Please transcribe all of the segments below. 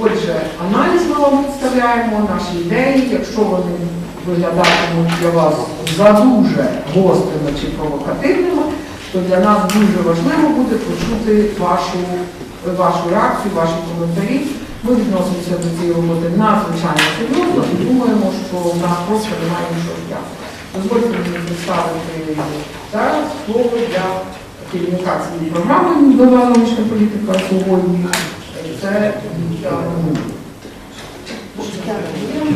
Отже, аналіз ми вам представляємо, наші ідеї, якщо вони виглядатимуть для вас задуже гострими чи провокативними, то для нас дуже важливо буде почути вашу, вашу реакцію, ваші коментарі. Ми відносимося до цієї роботи надзвичайно серйозно і думаємо, що в нас просто немає іншого шляху. Дозвольте мені представити зараз слово для керівника цієї програми «Нова зовнішня політика сьогодні. Це Віта Гуд. Я потім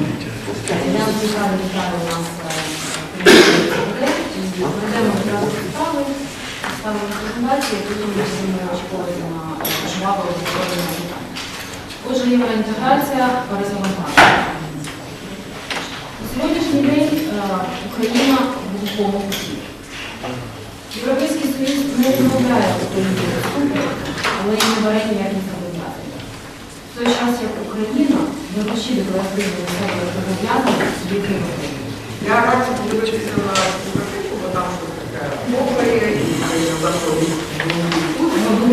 будемо очікувати на жваве обговорення питання. Отже, євроінтеграція. На сьогоднішній день е, Україна в глухому куті. Європейський Союз не відмовляє Україні вступу, але і не бере ніяких той час, як Україна вирішує декларативно себе зобов'язання відповідати. Я раджу подивитися на картинку, бо там щось таке мокре і заходить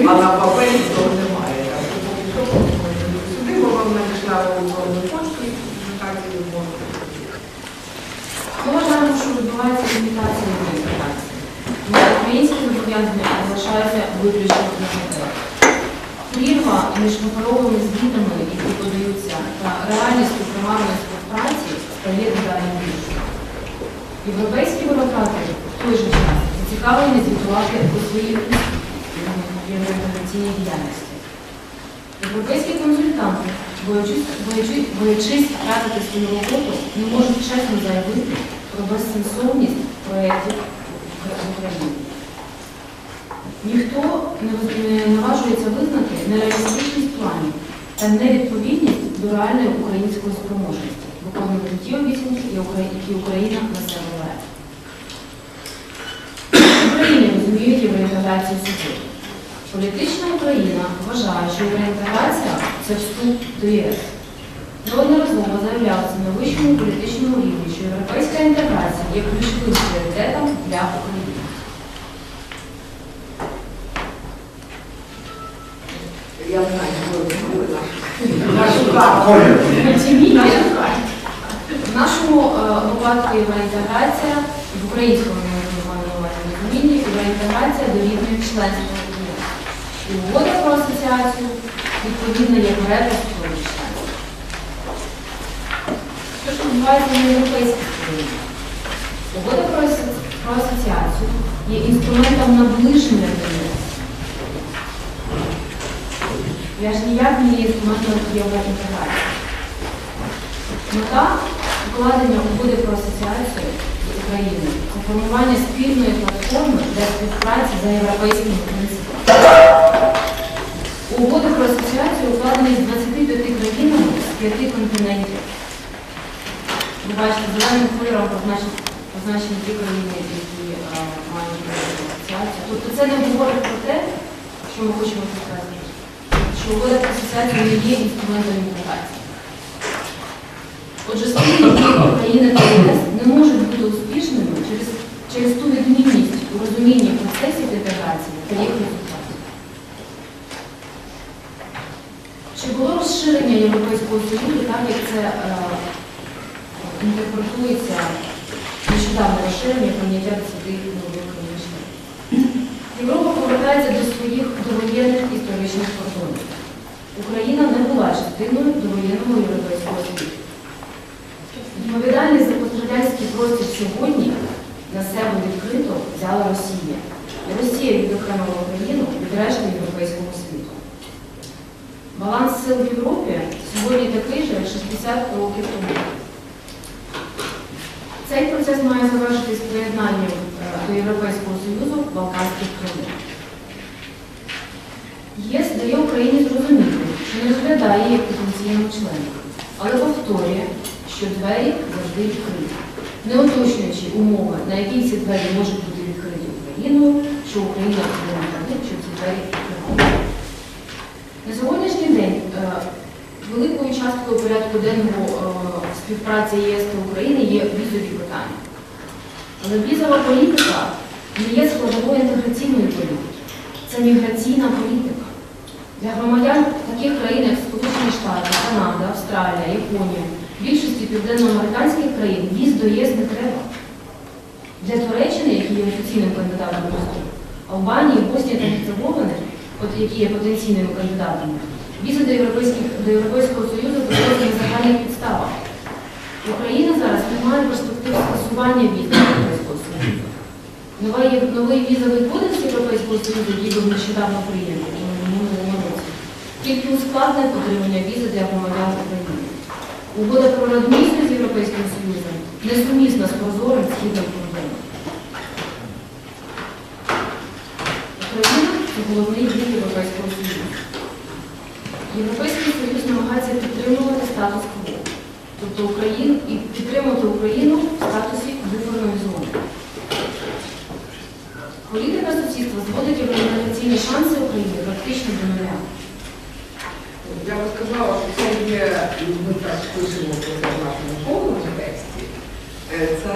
а на папері цього немає. Сюди, бо вам надійшла електронну пошту і презентацію можна. Ми вважаємо, що відбувається імітація. Тому Українські зобов'язання залишаються виключно на. Прірва між паперовими звітами, які подаються, та реальністю примарної співпраці стає дедалі більшою. Європейські бюрократи в той же час зацікавлені звітувати у своїй євроінтеграційній діяльності. Європейські консультанти, боячись втратити свою роботу, не можуть чесно заявити про безсенсовність проєктів в Україні. Ніхто не наважується визнати нереалістичність планів та невідповідність до реальної української спроможності, виконувати ті обіцянки, які Україна на себе бере. Україні розуміють євроінтеграцію суттєво. Політична Україна вважає, що євроінтеграція це вступ до ЄС. Неодноразово заявлялося на вищому політичному рівні, що європейська інтеграція є ключовим пріоритетом для України. Я знаю, що. Нашу карту. В нашому е, випадку євроінтеграція в українському розумінні євроінтеграція дорівнює членству в ЄС. Угода про асоціацію відповідно є перепусткою членства. Що ж відбувається на європейській країні? Угода про про асоціацію є інструментом наближення до ЄС. Я ж ніяк не є інструментом євроінтеграції. Мета укладення угоди про асоціацію з Україною це формування спільної платформи для співпраці за європейськими принципами. Угоди про асоціацію укладені з 25 країнами з 5 континентів. Ви бачите, зеленим кольором позначені, ті країни, які е, мають асоціацію. Тобто це не говорить про те, що ми хочемо сказати, що угода про асоціацію не є інструментом інтеграції. Отже, спільні України та ЄС не можуть бути успішними через, через ту відмінність у розумінні процесів інтеграції та їх результатів. Чи було розширення Європейського Союзу, так як це е, інтерпретується нещодавне розширення прийняття 10 нових країн? Європа повертається до своїх довоєнних історичних кордонів. Україна не була частиною довоєнного Європейського Союзу. Відповідальність за пострадянський простір сьогодні на себе відкрито взяла Росія. Росія відокремила Україну від решти європейського світу. Баланс сил в Європі сьогодні такий же, як 60 років тому. Цей процес має завершитись приєднанням е, до Європейського Союзу Балканських країн. ЄС дає Україні зрозуміти, що не розглядає як потенційного члена, але повторює, що двері завжди відкриті, не уточнюючи умови, на які ці двері можуть бути відкриті Україною, що Україна повинна робити, щоб ці двері відкривали. На сьогоднішній день е, великою часткою порядку денного е, співпраці ЄС та України є візові питання. Але візова політика не є складовою інтеграційної політики. Це міграційна політика. Для громадян таких країн, як Сполучені Штати, Канада, Австралія, Японія, більшості південноамериканських країн віз до ЄС не треба. Для Туреччини, які є офіційним кандидатом до Албанії, Боснії та Герцеговини, які є потенційними кандидатами, візи до, до Європейського Союзу проводять на загальних підставах. Україна зараз не має перспектив скасування віз до Європейського Союзу. Нова є- Новий візовий кодекс Європейського Союзу, який був нещодавно прийнятий тільки ускладнить отримання візи для громадян України. Угода про реадмісію з Європейським Союзом несумісна з прозорим східним кордоном. Україна це головний вік Європейського Союзу. Європейський Союз намагається підтримувати статус кво, тобто Україну і підтримувати Україну в статусі буферної зони. Політика сусідства зводить євроінтеграційні шанси України практично до нуля. Я би сказала, що це є, ми так пишемо про це в нашому повному тексті. Е, Це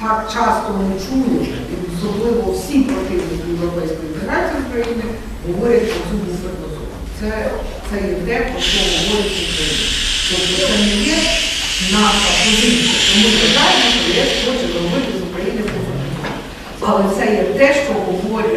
так часто ми чуємо, і особливо всі противники європейської інтеграції України говорять про цю буферну зону. Це, це є те, про що говорять в Тобто це не є наша позиція. Тому що знаємо, що ЄС хоче зробити з України зону. Але це є те, що говорять